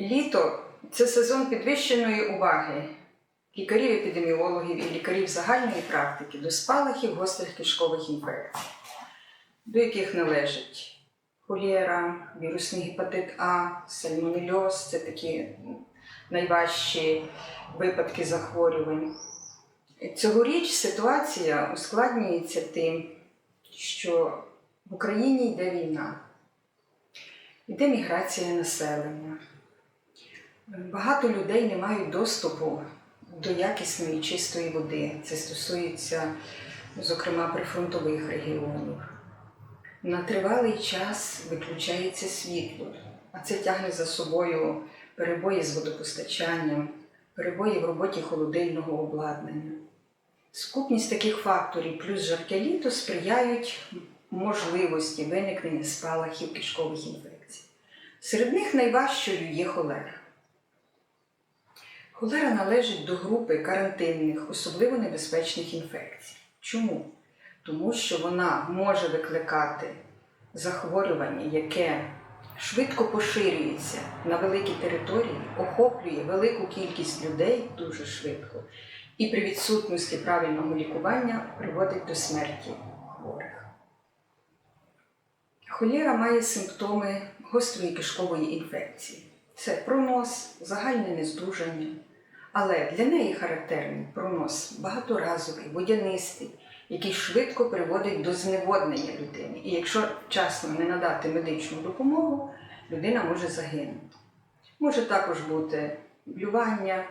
Літо це сезон підвищеної уваги лікарів, епідеміологів і лікарів загальної практики до спалахів гострих кишкових інфекцій, до яких належать холєра, вірусний гепатит А, сальмонельоз це такі найважчі випадки захворювань. Цьогоріч ситуація ускладнюється тим, що в Україні йде війна, йде міграція населення. Багато людей не мають доступу до якісної чистої води. Це стосується, зокрема, прифронтових регіонів. На тривалий час виключається світло, а це тягне за собою перебої з водопостачанням, перебої в роботі холодильного обладнання. Скупність таких факторів плюс жарке літо сприяють можливості виникнення спалахів кишкових інфекцій. Серед них найважчою є холера. Холера належить до групи карантинних, особливо небезпечних інфекцій. Чому? Тому що вона може викликати захворювання, яке швидко поширюється на великій території, охоплює велику кількість людей дуже швидко, і при відсутності правильного лікування приводить до смерті хворих. Холєра має симптоми гострої кишкової інфекції. Це пронос, загальне нездужання. Але для неї характерний пронос багаторазовий, водянистий, який швидко приводить до зневоднення людини. І якщо вчасно не надати медичну допомогу, людина може загинути. Може також бути блювання,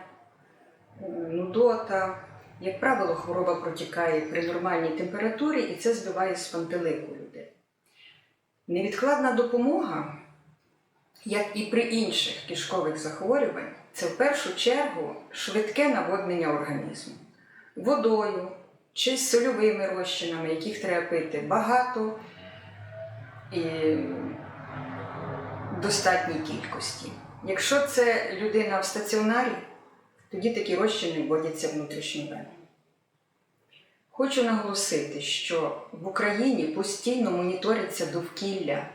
е, нудота. Як правило, хвороба протікає при нормальній температурі і це збиває з пантелику людей. Невідкладна допомога, як і при інших кишкових захворювань, це в першу чергу швидке наводнення організму водою чи сольовими розчинами, яких треба пити багато і в достатній кількості. Якщо це людина в стаціонарі, тоді такі розчини вводяться внутрішньовенно. Хочу наголосити, що в Україні постійно моніториться довкілля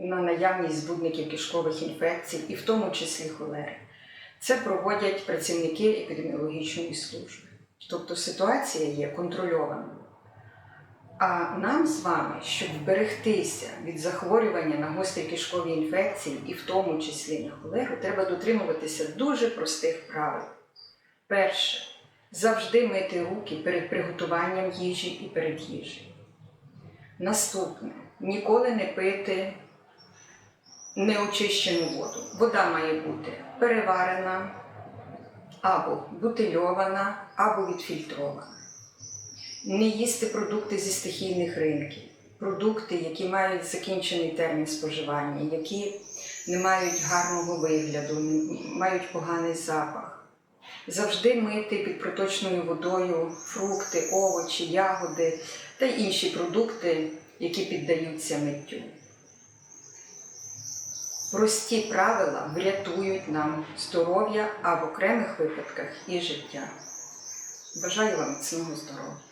на наявність збудників кишкових інфекцій, і в тому числі холери. Це проводять працівники епідеміологічної служби. Тобто ситуація є контрольованою. А нам з вами, щоб вберегтися від захворювання на гострі кишкові інфекції, і в тому числі на холеру, треба дотримуватися дуже простих правил. Перше, завжди мити руки перед приготуванням їжі і перед їжею. Наступне ніколи не пити неочищену воду. Вода має бути переварена або бутильована, або відфільтрована. Не їсти продукти зі стихійних ринків, продукти, які мають закінчений термін споживання, які не мають гарного вигляду, мають поганий запах. Завжди мити під проточною водою фрукти, овочі, ягоди та інші продукти, які піддаються миттю. Прості правила врятують нам здоров'я, а в окремих випадках і життя. Бажаю вам міцного здоров'я!